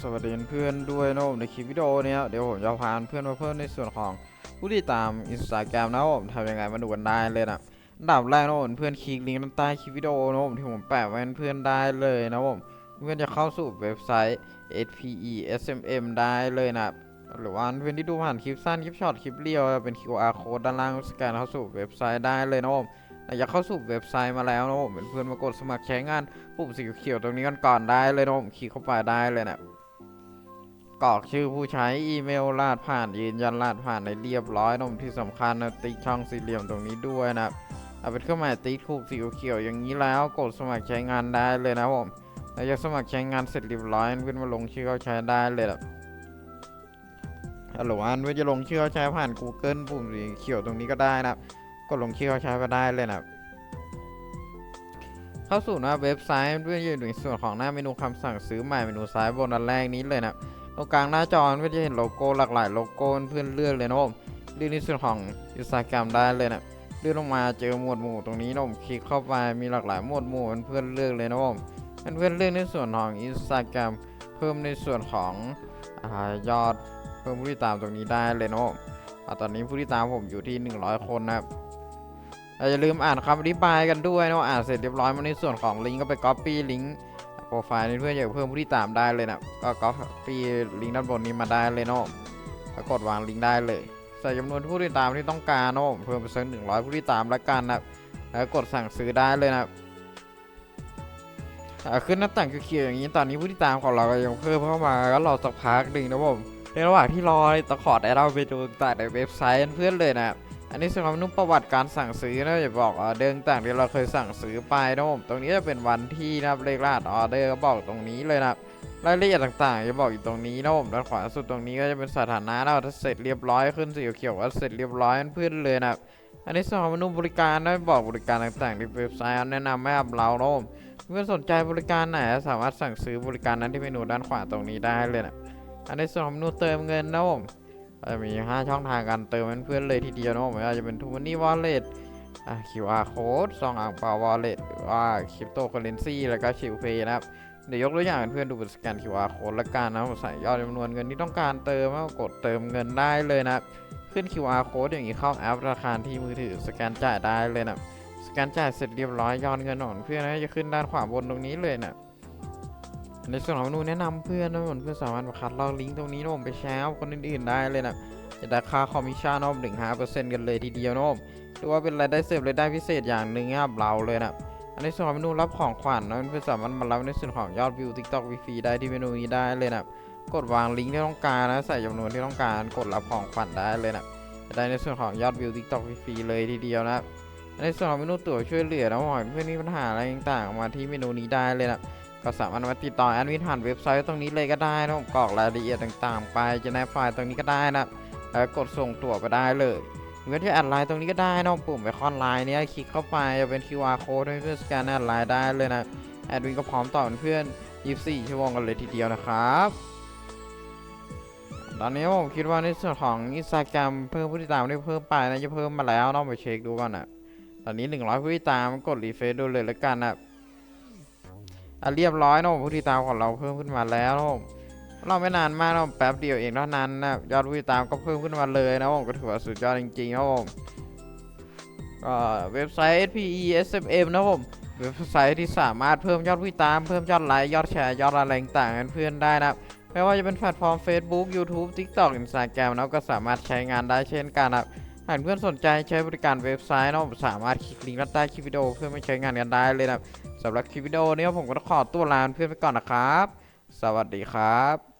สวัสดีเพื่อนด้วยนะผมในคลิปวิดีโอเนี้ยเดี๋ยวผมจะพาเพื่อนมาเพิ่มในส่วนของผู้ติดตามอินสตาแกรมนะผมทำยังไงมาดูกันได้เลยนะอันดับแรกนะผมเพื่อนคลิกลิงก์ด้านใต้คลิปวิดีโอนะผมที่ผมแปะไว้ให้เพื่อนได้เลยนะผมเพื่อนจะเข้าสู่เว็บไซต์ HPESMM ได้เลยนะหรือว่าเพื่อนที่ดูผ่านคลิปสั้นคลิปช็อตคลิปเรียวเป็น QR code ด้านล่างสแกนเข้าสู่เว็บไซต์ได้เลยนะผมแต่อยากเข้าสู่เว็บไซต์มาแล้วนะผมเป็นเพื่อนมากดสมัครใช้งานปุ่มสีเขียวตรงนี้กันก่อนได้เลยนะผมคลิกเข้าไปได้เลยนะ กรอกชื่อผู้ใช้อีเมลรหัสผ่านยืนยันรหัสผ่านในเรียบร้อยนะผมที่สำคัญนะติ๊กช่องสี่เหลี่ยมตรงนี้ด้วยนะเอาเป็นเครื่องหมายติ๊กถูกสีเขียวอย่างนี้แล้วกดสมัครใช้งานได้เลยนะผมหลังจากสมัครใช้งานเสร็จเรียบร้อยเพื่อนมาลงชื่อเข้าใช้ได้เลยนะหรือว่าเพื่อนจะลงชื่อเข้าใช้ผ่าน Google ปุ่มสีเขียวตรงนี้ก็ได้นะกดลงชื่อเข้าใช้ก็ได้เลยนะเข้าสู่หน้าเว็บไซต์เพื่อนอยู่ในส่วนของหน้าเมนูคำสั่งซื้อใหม่เมนูซ้ายบนอันแรกนี้เลยนะ ตรงกลางหน้าจอเพื่อนจะเห็นโลโก้หลากหลายโลโก้เพื่อนเลือกเลยนะผมเลือกในส่วนของอินสตาแกรมได้เลยนะเลื่อนลงมาเจอหมวดหมู่ตรงนี้นะผมคลิกเข้าไปมีหลากหลายหมวดหมู่เพื่อนเลือกเลยนะผมเพื่อนเลือกในส่วนของอินสตาแกรม เพิ่มในส่วนของอยอดเพิ่มผู้ติดตามตรงนี้ได้เลยนะผมอตอนนี้ผู้ติดตามผมอยู่ที่ 100 คนนะครับอย่าลืมอ่านคำอธิบายกันด้วยนะอ่านเสร็จเรียบร้อยมาในส่วนของลิงก์ก็ไป Copy ลิงก์ รไฟล์นี้เพื่อนอยากเพิ่มผู้ที่ตามได้เลยนะก็ Copy ลิงก์ด้านบนนี้มาได้เลยเนาะแล้วกดวางลิงก์ได้เลยใส่จำนวนผู้ที่ตามที่ต้องการเนาะเพิ่มไปสักหนึ่งร้อยผู้ที่ตามล้วกันนะแล้วกดสั่งซื้อได้เลยนะขึ้นหน้าต่างเขียวๆอย่างนี้ตอนนี้ผู้ที่ตามของเราก็ยังเพิ่มเข้ามาก็รอสักพักหนึ่งนะผมในระหว่างที่รอตะขอได้เราไปดูต่างในเว็บไซต์เพื่อนเลยนะครับ อันนี้สำหรับนุ่มประวัติการสั่งซื้อนะจะบอกออเดอร์ต่างที่เราเคยสั่งซื้อไปนะผมตรงนี้จะเป็นวันที่นะครับเลขรหัสออเดอร์ก็บอกตรงนี้เลยนะรายละเอียดต่างๆจะบอกอยู่ตรงนี้นะผมด้านขวาสุดตรงนี้ก็จะเป็นสถานะนะถ้าเสร็จเรียบร้อยขึ้นสีเขียวว่าเสร็จเรียบร้อยเพื่อนเลยนะครับอันนี้สำหรับนุ่มบริการนะบอกบริการต่างๆที่เว็บไซต์แนะนำให้กับเรานะผมเพื่อนสนใจบริการไหนสามารถสั่งซื้อบริการนั้นที่เมนูด้านขวาตรงนี้ได้เลยนะอันนี้สำหรับเมนูเติมเงินนะผม ก็จะมี 5 ช่องทางการเติมเพื่อนๆเลยทีเดียวนะผมไม่ว่าจะเป็นทูมันนี่วอลเล็ตอะ QR code ซองอ่างเปาวอลเล็ตหรือว่าคริปโตเคอเรนซีแล้วก็ชิลเพย์นะครับ เดี๋ยวยกตัวอย่างเพื่อนๆดูบนสแกน QR code ละกันนะผมใส่ยอดจำนวนเงินที่ต้องการเติมแล้วกดเติมเงินได้เลยนะขึ้น QR code อย่างนี้เข้าแอปธนาคารที่มือถือสแกนจ่ายได้เลยนะสแกนจ่ายเสร็จเรียบร้อยยอดเงินของเพื่อนนะจะขึ้นด้านขวาบนตรงนี้เลยนะ ในส่วนของเมนูแนะนำเพื่อนนะผมเพื่อนสามารถมาคัดลอกลิงก์ตรงนี้นะผมไปแชร์กับคนอื่นๆได้เลยนะจะได้ค่าคอมมิชชั่นนะผมถึงห้าเปอร์เซ็นต์กันเลยทีเดียวนะผมหรือว่าเป็นรายได้เสริมรายได้พิเศษอย่างหนึ่งให้กับเราเลยนะอันในส่วนของเมนูรับของขวัญนะเพื่อนสามารถมารับในส่วนของยอดวิว TikTok ฟรีได้ที่เมนูนี้ได้เลยนะกดวางลิงก์ที่ต้องการนะใส่จำนวนที่ต้องการกดรับของขวัญได้เลยนะจะได้ในส่วนของยอดวิว TikTok ฟรีเลยทีเดียวนะในส่วนของเมนูตั๋วช่วยเหลือนะผมเพื่อนมีปัญหาอะไรต่างๆมาที่เมนูนี้ได้เลยนะ ก็สามารถมาติดต่อแอดมินผ่านเว็บไซต์ตรงนี้เลยก็ได้นะผมกรอกรายละเอียดต่าง ๆ ไปจะในไฟล์ตรงนี้ก็ได้นะแล้วกดส่งตั๋วไปได้เลยหรือที่แอดไลน์ตรงนี้ก็ได้นะปุ่มไอคอนไลน์เนี้ยคลิกเข้าไปจะเป็น QR code ให้เพื่อนสแกนแอดไลน์ได้เลยนะแอดมินก็พร้อมตอบเพื่อน 24 ชั่วโมงกันเลยทีเดียวนะครับตอนนี้ผมคิดว่าในส่วนของ Instagram เพิ่มผู้ติดตามได้เพิ่มไปนะจะเพิ่มมาแล้วต้องไปเช็คดูก่อนนะตอนนี้ 100 ผู้ติดตามกดรีเฟซดูเลยแล้วกันนะ อะเรียบร้อยนะผมผู้ติดตามของเราเพิ่มขึ้นมาแล้วนะผมเราไม่นานมากนะผมแป๊บเดียวเองเท่านั้นนะยอดผู้ติดตามก็เพิ่มขึ้นมาเลยนะผมก็ถือว่าสุดยอดจริงๆนะผมก็เว็บไซต์ SPESMM นะผมเว็บไซต์ที่สามารถเพิ่มยอดผู้ติดตามเพิ่มยอดไลค์ยอดแชร์ยอดอะไรต่างๆเพื่อนได้นะไม่ว่าจะเป็นแพลตฟอร์ม Facebook YouTube TikTok Instagram นะก็สามารถใช้งานได้เช่นกันนะ หากเพื่อนสนใจใช้บริการเว็บไซต์นะผมสามารถคลิกลิงก์ด้านใต้คลิปวิดีโอเพื่อไม่ใช้งานกันได้เลยนะสำหรับคลิปวิดีโอนี้ผมก็ต้องขอตัวลาเพื่อนไปก่อนนะครับ สวัสดีครับ